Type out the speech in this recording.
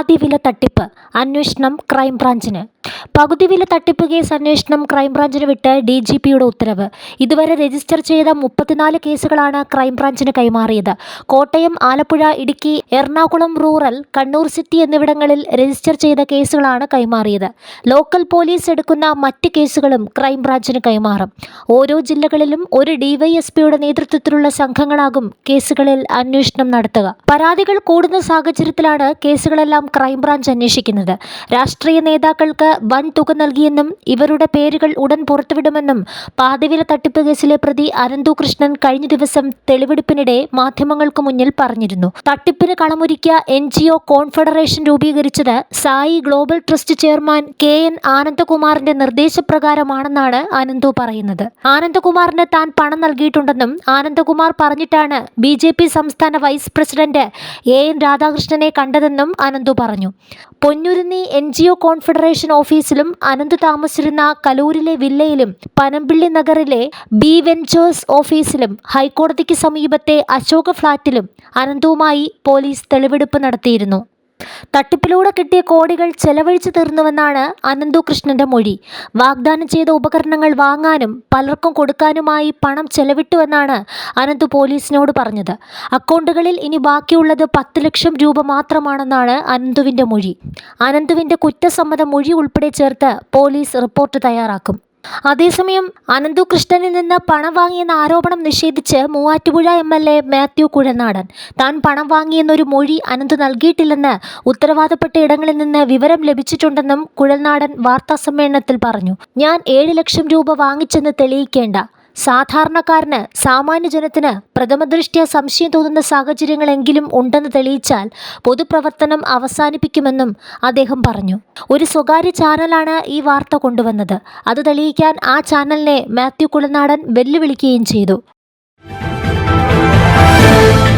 പാതി വില തട്ടിപ്പ് അന്വേഷണം ക്രൈംബ്രാഞ്ചിന്. പകുതി വില തട്ടിപ്പ് കേസ് അന്വേഷണം ക്രൈംബ്രാഞ്ചിന് വിട്ട് ഡി ജി പിയുടെ ഉത്തരവ്. ഇതുവരെ രജിസ്റ്റർ ചെയ്ത മുപ്പത്തിനാല് കേസുകളാണ് ക്രൈംബ്രാഞ്ചിന് കൈമാറിയത്. കോട്ടയം ആലപ്പുഴ ഇടുക്കി എറണാകുളം റൂറൽ കണ്ണൂർ സിറ്റി എന്നിവിടങ്ങളിൽ രജിസ്റ്റർ ചെയ്ത കേസുകളാണ് കൈമാറിയത്. ലോക്കൽ പോലീസ് എടുക്കുന്ന മറ്റ് കേസുകളും ക്രൈംബ്രാഞ്ചിന് കൈമാറും. ഓരോ ജില്ലകളിലും ഒരു ഡിവൈഎസ്പിയുടെ നേതൃത്വത്തിലുള്ള സംഘങ്ങളാകും കേസുകളിൽ അന്വേഷണം നടത്തുക. പരാതികൾ കൂടുന്ന സാഹചര്യത്തിലാണ് കേസുകളെല്ലാം ക്രൈംബ്രാഞ്ച് അന്വേഷിക്കുന്നത്. രാഷ്ട്രീയ നേതാക്കൾക്ക് വൻ തുക നൽകിയെന്നും ഇവരുടെ പേരുകൾ ഉടൻ പുറത്തുവിടുമെന്നും പാതിവില തട്ടിപ്പ് കേസിലെ പ്രതി അനന്തു കൃഷ്ണൻ കഴിഞ്ഞ ദിവസം തെളിവെടുപ്പിനിടെ മാധ്യമങ്ങൾക്ക് മുന്നിൽ പറഞ്ഞിരുന്നു. തട്ടിപ്പിന് കളമൊരുക്കിയ എൻ ജി ഒ കോൺഫെഡറേഷൻ രൂപീകരിച്ചത് Sai global trust chairman K N ആനന്ദകുമാറിന്റെ നിർദ്ദേശപ്രകാരമാണെന്നാണ് അനന്തു പറയുന്നത്. ആനന്ദകുമാറിന് താൻ പണം നൽകിയിട്ടുണ്ടെന്നും ആനന്ദകുമാർ പറഞ്ഞിട്ടാണ് ബി സംസ്ഥാന വൈസ് പ്രസിഡന്റ് എ എൻ രാധാകൃഷ്ണനെ കണ്ടതെന്നും അനന്തു പറഞ്ഞു. Ponnurunni N G O confederation ഓഫീസിലും അനന്ത് താമസിച്ചിരുന്ന കലൂരിലെ വില്ലയിലും പനമ്പിള്ളി നഗറിലെ ബി വെഞ്ചേഴ്സ് ഓഫീസിലും ഹൈക്കോടതിക്ക് സമീപത്തെ അശോക ഫ്ളാറ്റിലും അനന്തുമായി പോലീസ് തെളിവെടുപ്പ് നടത്തിയിരുന്നു. തട്ടിപ്പിലൂടെ കിട്ടിയ കോടികൾ ചെലവഴിച്ചു തീർന്നുവെന്നാണ് അനന്തു കൃഷ്ണന്റെ മൊഴി. വാഗ്ദാനം ചെയ്ത ഉപകരണങ്ങൾ വാങ്ങാനും പലർക്കും കൊടുക്കാനുമായി പണം ചെലവിട്ടുവെന്നാണ് അനന്തു പോലീസിനോട് പറഞ്ഞത്. അക്കൗണ്ടുകളിൽ ഇനി ബാക്കിയുള്ളത് പത്ത് ലക്ഷം രൂപ മാത്രമാണെന്നാണ് അനന്തുവിന്റെ മൊഴി. അനന്തുവിന്റെ കുറ്റസമ്മത മൊഴി ഉൾപ്പെടെ ചേർത്ത് പോലീസ് റിപ്പോർട്ട് തയ്യാറാക്കും. അതേസമയം അനന്തു കൃഷ്ണനിൽ നിന്ന് പണം വാങ്ങിയെന്ന ആരോപണം നിഷേധിച്ച് Muvattupuzha M L A Mathew Kuzhalnadan. താൻ പണം വാങ്ങിയെന്നൊരു മൊഴി അനന്തു നൽകിയിട്ടില്ലെന്ന് ഉത്തരവാദപ്പെട്ട ഇടങ്ങളിൽ നിന്ന് വിവരം ലഭിച്ചിട്ടുണ്ടെന്നും കുഴൽനാടൻ വാർത്താസമ്മേളനത്തിൽ പറഞ്ഞു. ഞാൻ ഏഴ് ലക്ഷം രൂപ വാങ്ങിച്ചെന്ന് തെളിയിക്കേണ്ട. സാധാരണക്കാരന് സാമാന്യജനത്തിന് പ്രഥമദൃഷ്ട്യാ സംശയം തോന്നുന്ന സാഹചര്യങ്ങളെങ്കിലും ഉണ്ടെന്ന് തെളിയിച്ചാൽ പൊതുപ്രവർത്തനം അവസാനിപ്പിക്കുമെന്നും അദ്ദേഹം പറഞ്ഞു. ഒരു സ്വകാര്യ ചാനലാണ് ഈ വാർത്ത കൊണ്ടുവന്നത്. അത് തെളിയിക്കാൻ ആ ചാനലിനെ മാത്യു കുളനാടൻ വെല്ലുവിളിക്കുകയും ചെയ്തു.